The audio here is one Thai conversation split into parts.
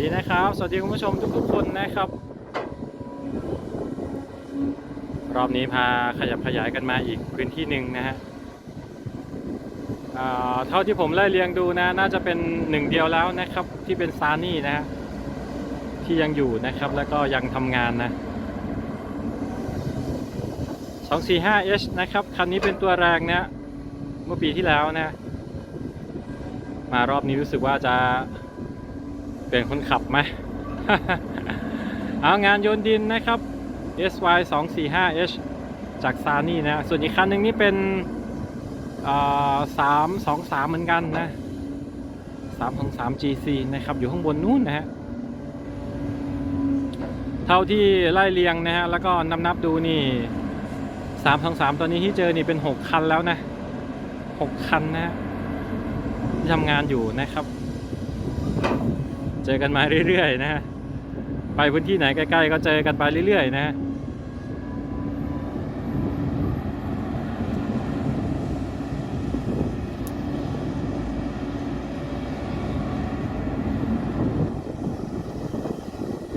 ดีนะครับ สวัสดีคุณผู้ชมทุกๆคนนะครับ รอบนี้พาขยับขยายกันมาอีกพื้นที่หนึ่งนะฮะเท่าที่ผมไล่เรียงดูนะ น่าจะเป็นหนึ่งเดียวแล้วนะครับ ที่เป็นซานี่นะฮะที่ยังอยู่นะครับแล้วก็ยังทำงานนะ 245H นะครับ คันนี้เป็นตัวแรงนะ เมื่อปีที่แล้วนะ มารอบนี้รู้สึกว่าจะ เปลี่ยนคนขับไหมเอางานโยนดินนะครับ SY 2 4 5 H จากซานี่นะ ส่วนอีกคันหนึ่งนี่เป็นสามสองสามเหมือนกันนะสามสองสาม GC นะครับ อยู่ข้างบนนู้นนะฮะ เท่าที่ไล่เรียงนะฮะ แล้วก็นับนับๆดูนี่สามสองสามตอนนี้ที่เจอนี่เป็นหกคันแล้วนะหกคันนะฮะที่ทำงานอยู่นะครับ จอกันมาเรื่อยๆนะฮะไปพื้นที่ไหนใกล้ๆก็เจอกันไปเรื่อยๆนะฮะ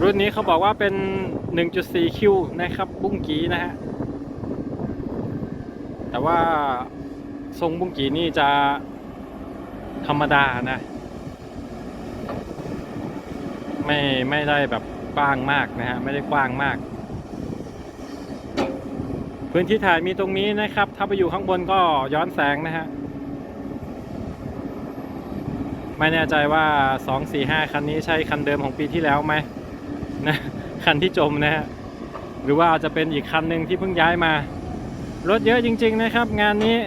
รุ่นนี้เขาบอกว่าเป็น 1.4คิวนะครับ บุ้งกีนะฮะ แต่ว่าทรงบุ้งกีนี่จะธรรมดานะ ไม่ไม่ได้แบบกว้างมากนะฮะไม่ได้กว้างมาก พื้นที่ถ่ายมีตรงนี้นะครับ ถ้าไปอยู่ข้างบนก็ย้อนแสงนะฮะไม่แน่ใจว่า 2 4 5 คันนี้ใช่คันเดิมของปีที่แล้วไหมนะคันที่จมนะฮะหรือว่าอาจจะเป็นอีกคันหนึ่งที่เพิ่งย้ายมา รถเยอะจริง ๆนะครับ งานนี้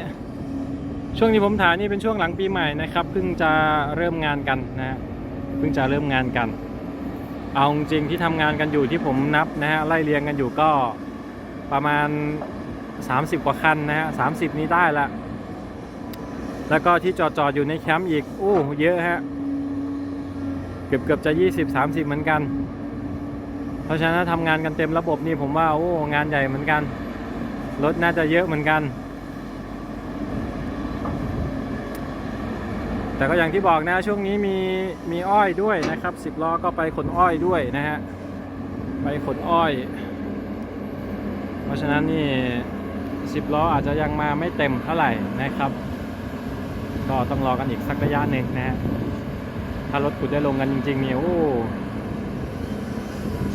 ช่วงที่ผมถ่ายนี่เป็นช่วงหลังปีใหม่นะครับเพิ่งจะเริ่มงานกันนะฮะเพิ่งจะเริ่มงานกัน เอาจริงที่ทำงานกันอยู่ที่ผมนับนะฮะไล่เรียงกันอยู่ก็ประมาณ 30 กว่าคันนะฮะ30นี้ได้ละ แล้วก็ที่จอดจอดๆอยู่ในแคมป์อีกโอ้เยอะฮะเกือบเกือบจะ 20 30 เหมือนกัน เพราะฉะนั้นถ้าทำงานกันเต็มระบบนี่ผมว่าโอ้งานใหญ่เหมือนกัน รถน่าจะเยอะเหมือนกัน แต่ก็อย่างที่บอกนะช่วงนี้มีมีอ้อยด้วยนะครับสิบล้อก็ไปขนอ้อยด้วยนะฮะไปขนอ้อย เพราะฉะนั้นนี่สิบล้ออาจจะยังมาไม่เต็มเท่าไหร่นะครับ ก็ต้องรอกันอีกสักระยะหนึ่งนะฮะถ้ารถขุดได้ลงกันจริงๆเนี่ยโอ้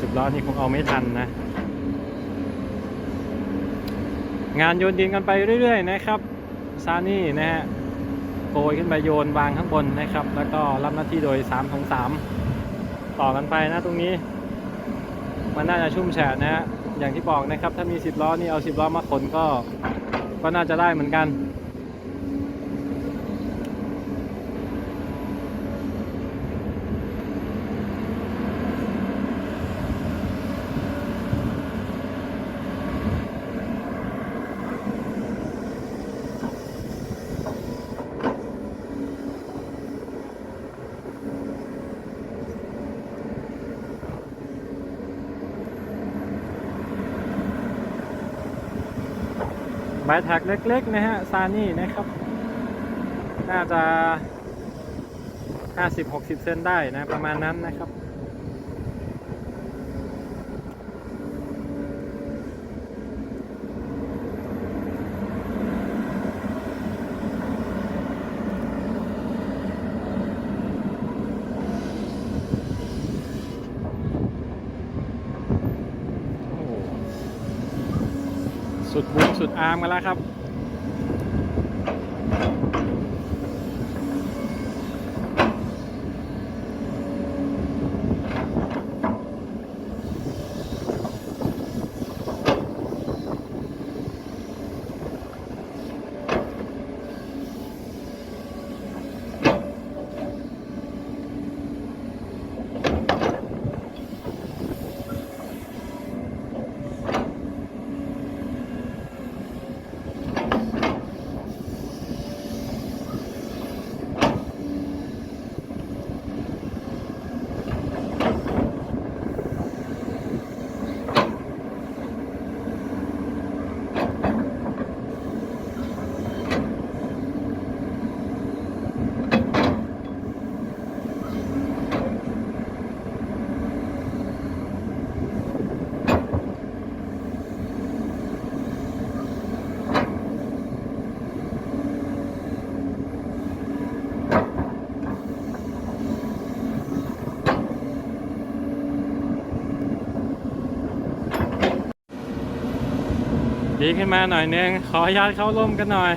สิบล้อนี่คงเอาไม่ทันนะ งานโยนดินกันไปเรื่อย ๆ นะครับซานี่นะฮะ โกยขึ้นไปโยนวางข้างบนนะครับ แล้วก็รับหน้าที่โดย3ของ3ต่อกันไปนะตรงนี้ มันน่าจะชุ่มแฉะนะฮะอย่างที่บอกนะครับ ถ้ามี 10ล้อนี่เอา 10ล้อมาขนก็ก็น่าจะได้เหมือนกัน ใบถักเล็ก ๆ นะฮะ ซานี่นะครับ น่าจะ 50-60 เซนได้นะ ประมาณนั้นนะครับ สุดบุญสุดอาร์มกันแล้วครับ ดีขึ้นมาหน่อยนึง ขออนุญาตเข้าร่มกันหน่อย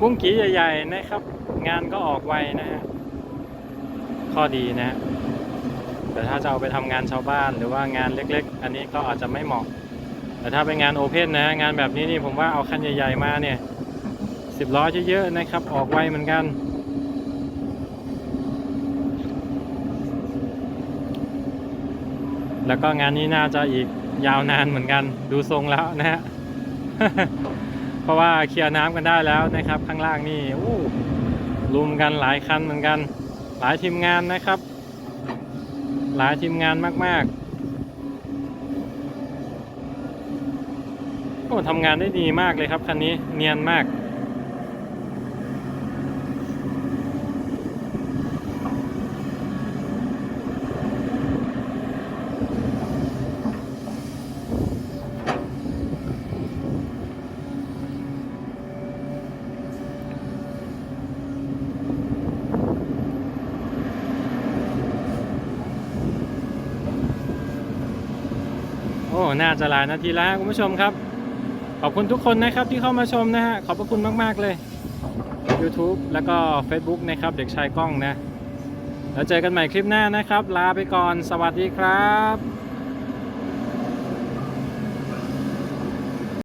บุ้งกีใหญ่ ๆ นะครับ งานก็ออกไวนะฮะข้อดีนะฮะแต่ถ้าจะเอาไปทำงานชาวบ้านหรือว่างานเล็ก ๆ อันนี้ก็อาจจะไม่เหมาะ แต่ถ้าเป็นงานโอเพนนะ งานแบบนี้นี่ผมว่าเอาคันใหญ่ ๆ มาเนี่ยสิบล้อเยอะๆนะครับ ออกไวเหมือนกันแล้วก็งานนี้น่าจะอีกยาวนานเหมือนกัน ดูทรงแล้วนะฮะ เพราะว่าเคลียร์น้ำกันได้แล้วนะครับ ข้างล่างนี่อู้รุมกันหลายคันเหมือนกัน หลายทีมงานนะครับ หลายทีมงานมากๆโอ้ทำงานได้ดีมากเลยครับคันนี้เนียนมาก น่าจะหลายนาทีแล้วคุณผู้ชมครับ ขอบคุณทุกคนนะครับที่เข้ามาชมนะฮะขอบพระคุณมาก ๆ เลย YouTube แล้วก็ Facebook นะครับ เด็กชายกล้องนะ แล้วเจอกันใหม่คลิปหน้านะครับ ลาไปก่อนสวัสดีครับ